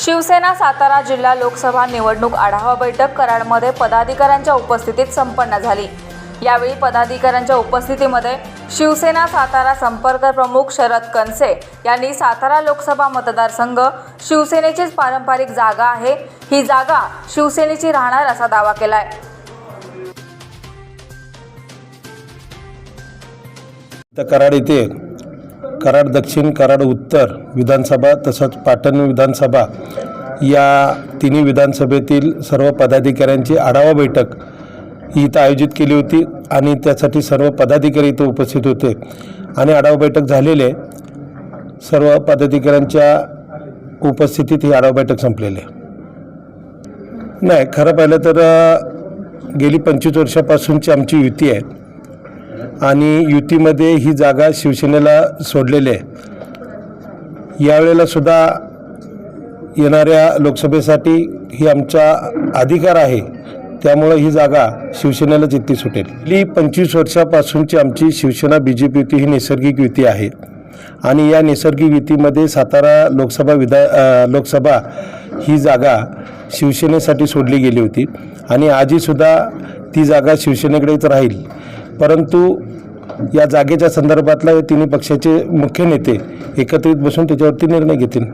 शिवसेना सातारा जिल्हा लोकसभा निवडणूक आढावा बैठक कराडमध्ये पदाधिकाऱ्यांच्या उपस्थितीत संपन्न झाली. यावेळी पदाधिकाऱ्यांच्या उपस्थितीमध्ये शिवसेना सातारा संपर्क प्रमुख शरद कनसे यांनी सातारा लोकसभा मतदारसंघ शिवसेनेचीच पारंपरिक जागा आहे ही जागा शिवसेनेची राहणार असा दावा केलाय. कराड येथे कराड दक्षिण कराड उत्तर विधानसभा तसंच पाटण विधानसभा या तिन्ही विधानसभेतील सर्व पदाधिकाऱ्यांची आढावा बैठक इथं आयोजित केली होती आणि त्यासाठी सर्व पदाधिकारी इथं उपस्थित होते. आणि आढावा बैठक झालेले सर्व पदाधिकाऱ्यांच्या उपस्थितीत ही आढावा बैठक संपलेली नाही खरं पाहिलं तर गेली पंचवीस वर्षापासूनची आमची युती आहे. आणि युतीमध्ये ही जागा शिवसेनेला सोडलेली आहे. यावेळेला सुद्धा येणाऱ्या लोकसभेसाठी ही आमचा अधिकार आहे. त्यामुळं ही जागा शिवसेनेला जितकी सुटेल. ही पंचवीस वर्षापासूनची आमची शिवसेना बी जे पी युती ही नैसर्गिक युती आहे. आणि या नैसर्गिक युतीमध्ये सातारा लोकसभा विधा लोकसभा ही जागा शिवसेनेसाठी सोडली गेली होती. आणि आजहीसुद्धा ती जागा शिवसेनेकडेच राहील. परंतु या जागेच्या संदर्भातला हे तिन्ही पक्षाचे मुख्य नेते एकत्रित बसून त्याच्यावरती निर्णय घेतील.